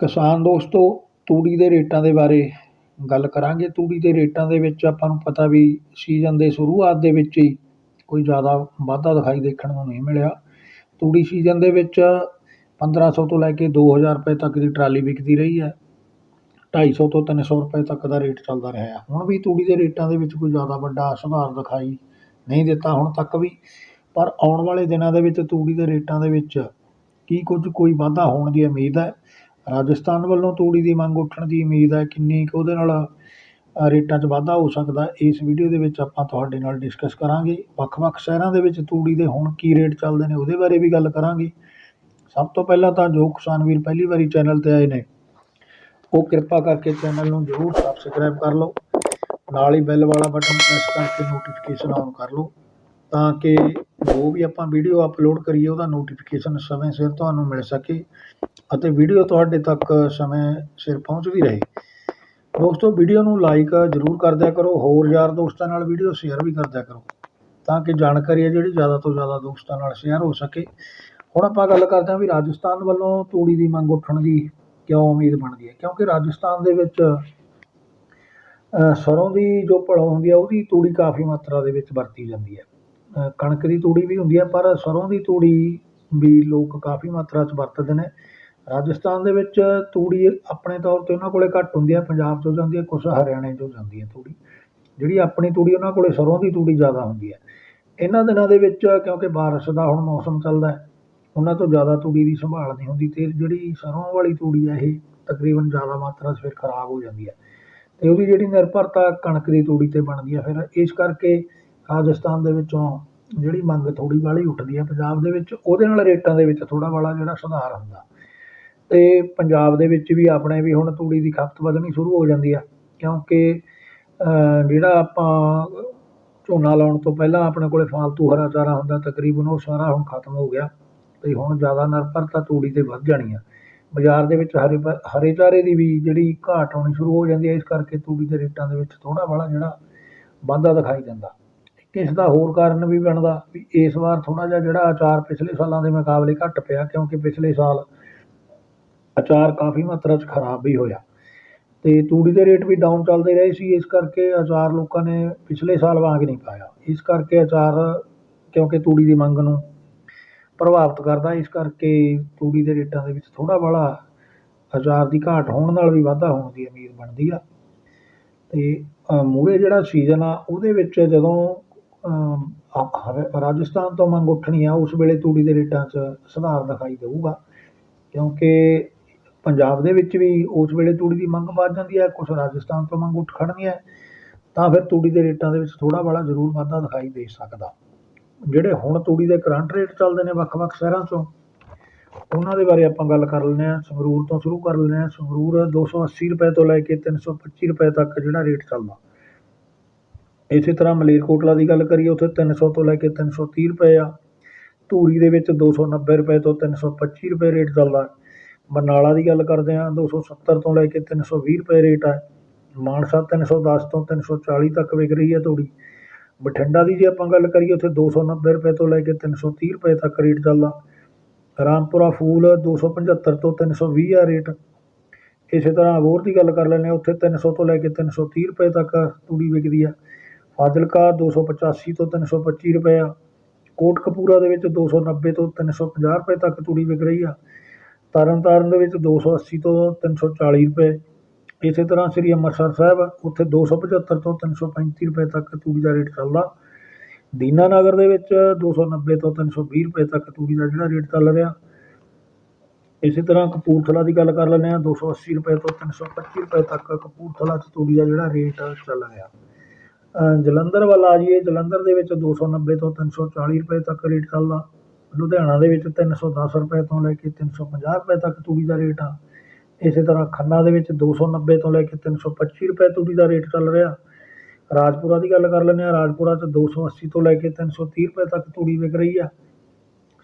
ਕਿਸਾਨ ਦੋਸਤੋ, ਤੂੜੀ ਦੇ ਰੇਟਾਂ ਦੇ ਬਾਰੇ ਗੱਲ ਕਰਾਂਗੇ। ਤੂੜੀ ਦੇ ਰੇਟਾਂ ਦੇ ਵਿੱਚ ਆਪਾਂ ਨੂੰ ਪਤਾ ਵੀ ਸੀਜ਼ਨ ਦੇ ਸ਼ੁਰੂਆਤ ਦੇ ਵਿੱਚ ਹੀ ਕੋਈ ਜ਼ਿਆਦਾ ਵਾਧਾ ਦਿਖਾਈ ਦੇਖਣ ਨੂੰ ਨਹੀਂ ਮਿਲਿਆ। ਤੂੜੀ ਸੀਜ਼ਨ ਦੇ ਵਿੱਚ ਪੰਦਰਾਂ ਸੌ ਤੋਂ ਲੈ ਕੇ ਦੋ ਹਜ਼ਾਰ ਰੁਪਏ ਤੱਕ ਦੀ ਟਰਾਲੀ ਵਿਕਦੀ ਰਹੀ ਹੈ। ਢਾਈ ਸੌ ਤੋਂ ਤਿੰਨ ਸੌ ਰੁਪਏ ਤੱਕ ਦਾ ਰੇਟ ਚੱਲਦਾ ਰਿਹਾ ਹੁਣ ਵੀ ਤੂੜੀ ਦੇ ਰੇਟਾਂ ਦੇ ਵਿੱਚ ਕੋਈ ਜ਼ਿਆਦਾ ਵੱਡਾ ਸੁਧਾਰ ਦਿਖਾਈ ਨਹੀਂ ਦਿੱਤਾ ਹੁਣ ਤੱਕ ਵੀ। ਪਰ ਆਉਣ ਵਾਲੇ ਦਿਨਾਂ ਦੇ ਵਿੱਚ ਤੂੜੀ ਦੇ ਰੇਟਾਂ ਦੇ ਵਿੱਚ ਕੀ ਕੁਝ ਕੋਈ ਵਾਧਾ ਹੋਣ ਦੀ ਉਮੀਦ ਹੈ। ਰਾਜਸਥਾਨ ਵੱਲੋਂ ਤੂੜੀ ਦੀ ਮੰਗ ਉੱਠਣ ਦੀ ਉਮੀਦ ਹੈ ਕਿੰਨੀ ਕੁ ਉਹਦੇ ਨਾਲ ਰੇਟਾਂ 'ਚ ਵਾਧਾ ਹੋ ਸਕਦਾ ਇਸ ਵੀਡੀਓ ਦੇ ਵਿੱਚ ਆਪਾਂ ਤੁਹਾਡੇ ਨਾਲ ਡਿਸਕਸ ਕਰਾਂਗੇ। ਵੱਖ-ਵੱਖ ਸ਼ਹਿਰਾਂ ਦੇ ਵਿੱਚ ਤੂੜੀ ਦੇ ਹੁਣ ਕੀ ਰੇਟ ਚੱਲਦੇ ਨੇ ਉਹਦੇ ਬਾਰੇ ਵੀ ਗੱਲ ਕਰਾਂਗੇ। ਸਭ ਤੋਂ ਪਹਿਲਾਂ ਤਾਂ ਜੋ ਕਿਸਾਨ ਵੀਰ ਪਹਿਲੀ ਵਾਰੀ ਚੈਨਲ ਤੇ ਆਏ ਨੇ, ਉਹ ਕਿਰਪਾ ਕਰਕੇ ਚੈਨਲ ਨੂੰ ਜ਼ਰੂਰ ਸਬਸਕ੍ਰਾਈਬ ਕਰ ਲਓ। ਨਾਲ ਹੀ ਬੈਲ ਵਾਲਾ ਬਟਨ ਪ੍ਰੈਸ ਕਰਕੇ ਨੋਟੀਫਿਕੇਸ਼ਨ ਆਨ ਕਰ ਲਓ, ਤਾਂ ਕਿ ਜੋ ਵੀ ਆਪਾਂ ਵੀਡੀਓ ਅਪਲੋਡ ਕਰੀਏ, ਉਹਦਾ ਨੋਟੀਫਿਕੇਸ਼ਨ ਸਮੇਂ ਸਿਰ ਤੁਹਾਨੂੰ ਮਿਲ ਸਕੇ। ਅਤੇ ਵੀਡੀਓ ਤੁਹਾਡੇ ਤੱਕ ਸਮੇਂ ਸਿਰ ਪਹੁੰਚਦੀ ਰਹੇ। ਦੋਸਤੋ ਵੀਡੀਓ ਨੂੰ ਲਾਈਕ ਜ਼ਰੂਰ ਕਰ ਦਿਆ ਕਰੋ ਹੋਰ ਯਾਰ ਦੋਸਤਾਂ ਨਾਲ ਵੀਡੀਓ ਸ਼ੇਅਰ ਵੀ ਕਰ ਦਿਆ ਕਰੋ ਤਾਂ ਕਿ ਜਾਣਕਾਰੀ ਹੈ ਜਿਹੜੀ ਜ਼ਿਆਦਾ ਤੋਂ ਜ਼ਿਆਦਾ ਦੋਸਤਾਂ ਨਾਲ ਸ਼ੇਅਰ ਹੋ ਸਕੇ। ਹੁਣ ਆਪਾਂ ਗੱਲ ਕਰਦੇ ਹਾਂ ਵੀ ਰਾਜਸਥਾਨ ਵੱਲੋਂ ਤੂੜੀ ਦੀ ਮੰਗ ਉੱਠਣ ਦੀ ਕਿਉਂ ਉਮੀਦ ਬਣਦੀ ਹੈ? ਕਿਉਂਕਿ ਰਾਜਸਥਾਨ ਦੇ ਵਿੱਚ ਅ, ਸਰੋਂ ਦੀ ਜੋ ਭੜੋਂ ਹੁੰਦੀ ਹੈ ਉਹਦੀ ਤੂੜੀ ਕਾਫੀ ਮਾਤਰਾ ਦੇ ਵਿੱਚ ਵਰਤੀ ਜਾਂਦੀ ਹੈ। ਕਣਕ ਦੀ ਤੂੜੀ ਵੀ ਹੁੰਦੀ ਹੈ ਪਰ ਸਰੋਂ ਦੀ ਤੂੜੀ ਵੀ ਲੋਕ ਕਾਫੀ ਮਾਤਰਾ 'ਚ ਵਰਤਦੇ ਨੇ। ਰਾਜਸਥਾਨ ਦੇ ਵਿੱਚ ਤੂੜੀ ਆਪਣੇ ਤੌਰ 'ਤੇ ਉਹਨਾਂ ਕੋਲੇ ਘੱਟ ਹੁੰਦੀ ਹੈ, ਪੰਜਾਬ 'ਚੋਂ ਜਾਂਦੀ ਹੈ, ਕੁਛ ਹਰਿਆਣੇ 'ਚੋਂ ਜਾਂਦੀ ਹੈ ਤੂੜੀ। ਜਿਹੜੀ ਆਪਣੀ ਤੂੜੀ ਉਹਨਾਂ ਕੋਲੇ ਸਰ੍ਹੋਂ ਦੀ ਤੂੜੀ ਜ਼ਿਆਦਾ ਹੁੰਦੀ ਹੈ। ਇਹਨਾਂ ਦਿਨਾਂ ਦੇ ਵਿੱਚ ਕਿਉਂਕਿ ਬਾਰਿਸ਼ ਦਾ ਹੁਣ ਮੌਸਮ ਚੱਲਦਾ ਉਹਨਾਂ ਤੋਂ ਜ਼ਿਆਦਾ ਤੂੜੀ ਦੀ ਸੰਭਾਲ ਨਹੀਂ ਹੁੰਦੀ ਅਤੇ ਜਿਹੜੀ ਸਰ੍ਹੋਂ ਵਾਲੀ ਤੂੜੀ ਹੈ, ਇਹ ਤਕਰੀਬਨ ਜ਼ਿਆਦਾ ਮਾਤਰਾ 'ਚ ਫਿਰ ਖਰਾਬ ਹੋ ਜਾਂਦੀ ਹੈ। ਅਤੇ ਉਹਦੀ ਜਿਹੜੀ ਨਿਰਭਰਤਾ ਕਣਕ ਦੀ ਤੂੜੀ 'ਤੇ ਬਣਦੀ ਹੈ, ਫਿਰ ਇਸ ਕਰਕੇ ਰਾਜਸਥਾਨ ਦੇ ਵਿੱਚੋਂ ਜਿਹੜੀ ਮੰਗ ਥੋੜ੍ਹੀ ਬਾਹਲੀ ਉੱਠਦੀ ਹੈ, ਪੰਜਾਬ ਦੇ ਵਿੱਚ ਉਹਦੇ ਨਾਲ ਰੇਟਾਂ ਦੇ ਵਿੱਚ ਥੋੜ੍ਹਾ ਬਾਹਲਾ ਜਿਹੜਾ ਸੁਧਾਰ ਹੁੰਦਾ। ਅਤੇ ਪੰਜਾਬ ਦੇ ਵਿੱਚ ਵੀ ਆਪਣੇ ਵੀ ਹੁਣ ਤੂੜੀ ਦੀ ਖਪਤ ਵਧਣੀ ਸ਼ੁਰੂ ਹੋ ਜਾਂਦੀ ਆ, ਕਿਉਂਕਿ ਜਿਹੜਾ ਆਪਾਂ ਝੋਨਾ ਲਾਉਣ ਤੋਂ ਪਹਿਲਾਂ ਆਪਣੇ ਕੋਲ ਫਾਲਤੂ ਹਰਾ ਚਾਰਾ ਹੁੰਦਾ, ਤਕਰੀਬਨ ਉਹ ਸਾਰਾ ਹੁਣ ਖਤਮ ਹੋ ਗਿਆ ਅਤੇ ਹੁਣ ਜ਼ਿਆਦਾ ਨਿਰਭਰਤਾ ਤੂੜੀ 'ਤੇ ਵੱਧ ਜਾਣੀ ਆ। ਬਾਜ਼ਾਰ ਦੇ ਵਿੱਚ ਹਰੇ ਪ, ਹਰੇ ਚਾਰੇ ਦੀ ਵੀ ਜਿਹੜੀ ਘਾਟ ਆਉਣੀ ਸ਼ੁਰੂ ਹੋ ਜਾਂਦੀ ਹੈ ਇਸ ਕਰਕੇ ਤੂੜੀ ਦੇ ਰੇਟਾਂ ਦੇ ਵਿੱਚ ਥੋੜ੍ਹਾ ਬਾਹਲਾ ਜਿਹੜਾ ਵਾਧਾ ਦਿਖਾਈ ਦਿੰਦਾ। ਇਸ ਦਾ ਹੋਰ ਕਾਰਨ ਵੀ ਬਣਦਾ ਵੀ ਇਸ ਵਾਰ ਥੋੜ੍ਹਾ ਜਿਹਾ ਜਿਹੜਾ ਅਚਾਰ ਪਿਛਲੇ ਸਾਲਾਂ ਦੇ ਮੁਕਾਬਲੇ ਘੱਟ ਪਿਆ, ਕਿਉਂਕਿ ਪਿਛਲੇ ਸਾਲ ਅਚਾਰ ਕਾਫੀ ਮਾਤਰਾ 'ਚ ਖਰਾਬ ਵੀ ਹੋਇਆ। ਅਤੇ ਤੂੜੀ ਦੇ ਰੇਟ ਵੀ ਡਾਊਨ ਚੱਲਦੇ ਰਹੇ ਸੀ, ਇਸ ਕਰਕੇ ਅਚਾਰ ਲੋਕਾਂ ਨੇ ਪਿਛਲੇ ਸਾਲ ਵਾਂਗ ਨਹੀਂ ਪਾਇਆ। ਇਸ ਕਰਕੇ ਅਚਾਰ, ਕਿਉਂਕਿ ਤੂੜੀ ਦੀ ਮੰਗ ਨੂੰ ਪ੍ਰਭਾਵਿਤ ਕਰਦਾ, ਇਸ ਕਰਕੇ ਤੂੜੀ ਦੇ ਰੇਟਾਂ ਦੇ ਵਿੱਚ ਥੋੜ੍ਹਾ ਬੜਾ ਅਚਾਰ ਦੀ ਘਾਟ ਹੋਣ ਨਾਲ ਵੀ ਵਾਧਾ ਹੋਣ ਦੀ ਉਮੀਦ ਬਣਦੀ ਆ। ਅਤੇ ਮੂਹਰੇ ਜਿਹੜਾ ਸੀਜ਼ਨ ਆ, ਉਹਦੇ ਵਿੱਚ ਜਦੋਂ ਹ- ਰਾਜਸਥਾਨ ਤੋਂ ਮੰਗ ਉੱਠਣੀ ਆ, ਉਸ ਵੇਲੇ ਤੂੜੀ ਦੇ ਰੇਟਾਂ 'ਚ ਸੁਧਾਰ ਦਿਖਾਈ ਦੇਊਗਾ। ਕਿਉਂਕਿ ਪੰਜਾਬ ਦੇ ਵਿੱਚ ਵੀ ਉਸ ਵੇਲੇ ਤੂੜੀ ਦੀ ਮੰਗ ਵੱਧ ਜਾਂਦੀ ਹੈ, ਕੁਛ ਰਾਜਸਥਾਨ ਤੋਂ ਮੰਗ ਉੱਠ ਖੜ੍ਹਦੀ ਹੈ, ਤਾਂ ਫਿਰ ਤੂੜੀ ਦੇ ਰੇਟਾਂ ਦੇ ਵਿੱਚ ਥੋੜ੍ਹਾ ਬਾਹਲਾ ਜ਼ਰੂਰ ਵਾਧਾ ਦਿਖਾਈ ਦੇ ਸਕਦਾ। ਜਿਹੜੇ ਹੁਣ ਤੂੜੀ ਦੇ ਕਰੰਟ ਰੇਟ ਚੱਲਦੇ ਨੇ ਵੱਖ-ਵੱਖ ਸ਼ਹਿਰਾਂ 'ਚੋਂ, ਉਹਨਾਂ ਦੇ ਬਾਰੇ ਆਪਾਂ ਗੱਲ ਕਰ ਲੈਂਦੇ ਹਾਂ। ਸੰਗਰੂਰ ਤੋਂ ਸ਼ੁਰੂ ਕਰ ਲੈਂਦੇ ਹਾਂ। ਸੰਗਰੂਰ ਦੋ ਸੌ ਅੱਸੀ ਰੁਪਏ ਤੋਂ ਲੈ ਕੇ ਤਿੰਨ ਸੌ ਪੱਚੀ ਰੁਪਏ ਤੱਕ ਜਿਹੜਾ ਰੇਟ ਚੱਲਦਾ। ਇਸੇ ਤਰ੍ਹਾਂ ਮਲੇਰਕੋਟਲਾ ਦੀ ਗੱਲ ਕਰੀਏ, ਉੱਥੇ ਤਿੰਨ ਸੌ ਤੋਂ ਲੈ ਕੇ ਤਿੰਨ ਸੌ ਤੀਹ ਰੁਪਏ ਆ। ਧੂਰੀ ਦੇ ਵਿੱਚ ਦੋ ਸੌ ਨੱਬੇ ਰੁਪਏ ਤੋਂ ਤਿੰਨ ਸੌ ਪੱਚੀ ਰੁਪਏ ਰੇਟ ਚੱਲਦਾ। ਬਰਨਾਲਾ ਦੀ ਗੱਲ ਕਰਦੇ ਹਾਂ, ਦੋ ਸੌ ਸੱਤਰ ਤੋਂ ਲੈ ਕੇ ਤਿੰਨ ਸੌ ਵੀਹ ਰੁਪਏ ਰੇਟ ਹੈ ਮਾਨਸਾ ਤਿੰਨ ਸੌ ਦਸ ਤੋਂ ਤਿੰਨ ਸੌ ਚਾਲੀ ਤੱਕ ਵਿਕ ਰਹੀ ਹੈ ਤੂੜੀ। ਬਠਿੰਡਾ ਦੀ ਜੇ ਆਪਾਂ ਗੱਲ ਕਰੀਏ, ਉੱਥੇ ਦੋ ਸੌ ਨੱਬੇ ਰੁਪਏ ਤੋਂ ਲੈ ਕੇ ਤਿੰਨ ਸੌ ਤੀਹ ਰੁਪਏ ਤੱਕ ਰੇਟ ਚੱਲਦਾ ਰਾਮਪੁਰਾ ਫੂਲ ਦੋ ਸੌ ਪਝੱਤਰ ਤੋਂ ਤਿੰਨ ਸੌ ਵੀਹ ਆ ਰੇਟ। ਇਸੇ ਤਰ੍ਹਾਂ ਅਬੋਹਰ ਦੀ ਗੱਲ ਕਰ ਲੈਂਦੇ ਹਾਂ, ਉੱਥੇ ਤਿੰਨ ਸੌ ਤੋਂ ਲੈ ਕੇ ਤਿੰਨ ਸੌ ਤੀਹ ਰੁਪਏ ਤੱਕ ਤੂੜੀ ਵਿਕਦੀ ਆ। ਫਾਜ਼ਿਲਕਾ ਦੋ ਸੌ ਪਚਾਸੀ ਤੋਂ ਤਿੰਨ ਸੌ ਪੱਚੀ ਰੁਪਏ ਆ। ਕੋਟਕਪੂਰਾ ਦੇ ਵਿੱਚ ਦੋ ਸੌ ਨੱਬੇ ਤੋਂ ਤਿੰਨ ਸੌ ਪੰਜਾਹ ਰੁਪਏ ਤੱਕ ਤੂੜੀ ਵਿਕ ਰਹੀ ਆ। ਤਰਨ ਤਾਰਨ ਦੇ ਵਿੱਚ ਦੋ ਸੌ ਅੱਸੀ ਤੋਂ ਤਿੰਨ ਸੌ ਚਾਲੀ ਰੁਪਏ। ਇਸੇ ਤਰ੍ਹਾਂ ਸ੍ਰੀ ਅੰਮ੍ਰਿਤਸਰ ਸਾਹਿਬ, ਉੱਥੇ ਦੋ ਸੌ ਪਝੱਤਰ ਤੋਂ ਤਿੰਨ ਸੌ ਪੈਂਤੀ ਰੁਪਏ ਤੱਕ ਤੂੜੀ ਦਾ ਰੇਟ ਚੱਲਦਾ। ਦੀਨਾਨਗਰ ਦੇ ਵਿੱਚ ਦੋ ਸੌ ਨੱਬੇ ਤੋਂ ਤਿੰਨ ਸੌ ਵੀਹ ਰੁਪਏ ਤੱਕ ਤੂੜੀ ਦਾ ਜਿਹੜਾ ਰੇਟ ਚੱਲ ਰਿਹਾ। ਇਸੇ ਤਰ੍ਹਾਂ ਕਪੂਰਥਲਾ ਦੀ ਗੱਲ ਕਰ ਲੈਂਦੇ ਹਾਂ, ਦੋ ਸੌ ਅੱਸੀ ਰੁਪਏ ਤੋਂ ਤਿੰਨ ਸੌ ਪੱਚੀ ਰੁਪਏ ਤੱਕ ਕਪੂਰਥਲਾ 'ਚ ਤੂੜੀ ਦਾ ਜਿਹੜਾ ਰੇਟ ਚੱਲ ਰਿਹਾ। ਜਲੰਧਰ ਵੱਲ ਆ ਜਾਈਏ, ਜਲੰਧਰ ਦੇ ਵਿੱਚ ਦੋ ਸੌ ਨੱਬੇ ਤੋਂ ਤਿੰਨ ਸੌ ਚਾਲੀ ਰੁਪਏ ਤੱਕ ਰੇਟ ਚੱਲਦਾ। ਲੁਧਿਆਣਾ ਦੇ ਵਿੱਚ ਤਿੰਨ ਸੌ ਦਸ ਰੁਪਏ ਤੋਂ ਲੈ ਕੇ ਤਿੰਨ ਸੌ ਪੰਜਾਹ ਰੁਪਏ ਤੱਕ ਤੂੜੀ ਦਾ ਰੇਟ ਆ। ਇਸੇ ਤਰ੍ਹਾਂ ਖੰਨਾ ਦੇ ਵਿੱਚ ਦੋ ਸੌ ਨੱਬੇ ਤੋਂ ਲੈ ਕੇ ਤਿੰਨ ਸੌ ਪੱਚੀ ਰੁਪਏ ਤੂੜੀ ਦਾ ਰੇਟ ਚੱਲ ਰਿਹਾ। ਰਾਜਪੁਰਾ ਦੀ ਗੱਲ ਕਰ ਲੈਂਦੇ ਹਾਂ, ਰਾਜਪੁਰਾ 'ਚ ਦੋ ਸੌ ਅੱਸੀ ਤੋਂ ਲੈ ਕੇ ਤਿੰਨ ਸੌ ਤੀਹ ਰੁਪਏ ਤੱਕ ਤੂੜੀ ਵਿਕ ਰਹੀ ਆ।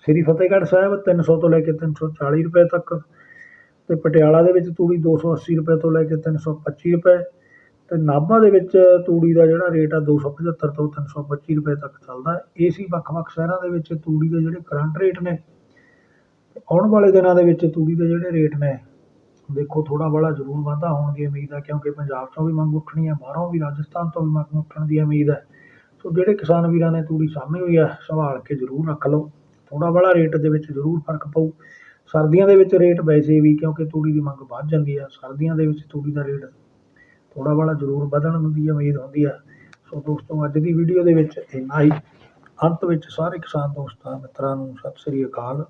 ਸ੍ਰੀ ਫਤਿਹਗੜ੍ਹ ਸਾਹਿਬ ਤਿੰਨ ਸੌ ਤੋਂ ਲੈ ਕੇ ਤਿੰਨ ਸੌ ਚਾਲੀ ਰੁਪਏ ਤੱਕ ਅਤੇ ਪਟਿਆਲਾ ਦੇ ਵਿੱਚ ਤੂੜੀ ਦੋ ਸੌ ਅੱਸੀ ਰੁਪਏ ਤੋਂ ਲੈ ਕੇ ਤਿੰਨ ਸੌ ਪੱਚੀ ਰੁਪਏ। ਅਤੇ ਨਾਭਾ ਦੇ ਵਿੱਚ ਤੂੜੀ ਦਾ ਜਿਹੜਾ ਰੇਟ ਆ ਦੋ ਸੌ ਪਝੱਤਰ ਤੋਂ ਤਿੰਨ ਸੌ ਪੱਚੀ ਰੁਪਏ ਤੱਕ ਚੱਲਦਾ ਹੈ। ਇਹ ਸੀ ਵੱਖ-ਵੱਖ ਸ਼ਹਿਰਾਂ ਦੇ ਵਿੱਚ ਤੂੜੀ ਦੇ ਜਿਹੜੇ ਕਰੰਟ ਰੇਟ ਨੇ। ਆਉਣ ਵਾਲੇ ਦਿਨਾਂ ਦੇ ਵਿੱਚ ਤੂੜੀ ਦੇ ਜਿਹੜੇ ਰੇਟ ਨੇ, ਦੇਖੋ ਥੋੜ੍ਹਾ ਬੜਾ ਜ਼ਰੂਰ ਵਾਧਾ ਹੋਣ ਦੀ ਉਮੀਦ ਹੈ ਕਿਉਂਕਿ ਪੰਜਾਬ 'ਚੋਂ ਵੀ ਮੰਗ ਉੱਠਣੀ ਹੈ, ਬਾਹਰੋਂ ਵੀ, ਰਾਜਸਥਾਨ ਤੋਂ ਵੀ ਮੰਗ ਉੱਠਣ ਦੀ ਉਮੀਦ ਹੈ। ਸੋ ਜਿਹੜੇ ਕਿਸਾਨ ਵੀਰਾਂ ਨੇ ਤੂੜੀ ਸਾਂਭੀ ਹੋਈ ਹੈ, ਸੰਭਾਲ ਕੇ ਜ਼ਰੂਰ ਰੱਖ ਲਓ। ਥੋੜ੍ਹਾ ਬੜਾ ਰੇਟ ਦੇ ਵਿੱਚ ਜ਼ਰੂਰ ਫ਼ਰਕ ਪਊ। ਸਰਦੀਆਂ ਦੇ ਵਿੱਚ ਰੇਟ ਵੈਸੇ ਵੀ, ਕਿਉਂਕਿ ਤੂੜੀ ਦੀ ਮੰਗ ਵੱਧ ਜਾਂਦੀ ਹੈ, ਸਰਦੀਆਂ ਦੇ ਵਿੱਚ ਤੂੜੀ ਦਾ ਰੇਟ ਥੋੜ੍ਹਾ ਬੜਾ ਜ਼ਰੂਰ ਵਧਣ ਦੀ ਉਮੀਦ ਹੁੰਦੀ ਹੈ ਸੋ ਦੋਸਤੋ, ਅੱਜ ਦੀ ਵੀਡੀਓ ਦੇ ਵਿੱਚ ਇੰਨਾ ਹੀ। ਅੰਤ ਵਿੱਚ ਸਾਰੇ ਕਿਸਾਨ ਦੋਸਤਾਂ, ਮਿੱਤਰਾਂ ਨੂੰ ਸਤਿ ਸ੍ਰੀ ਅਕਾਲ।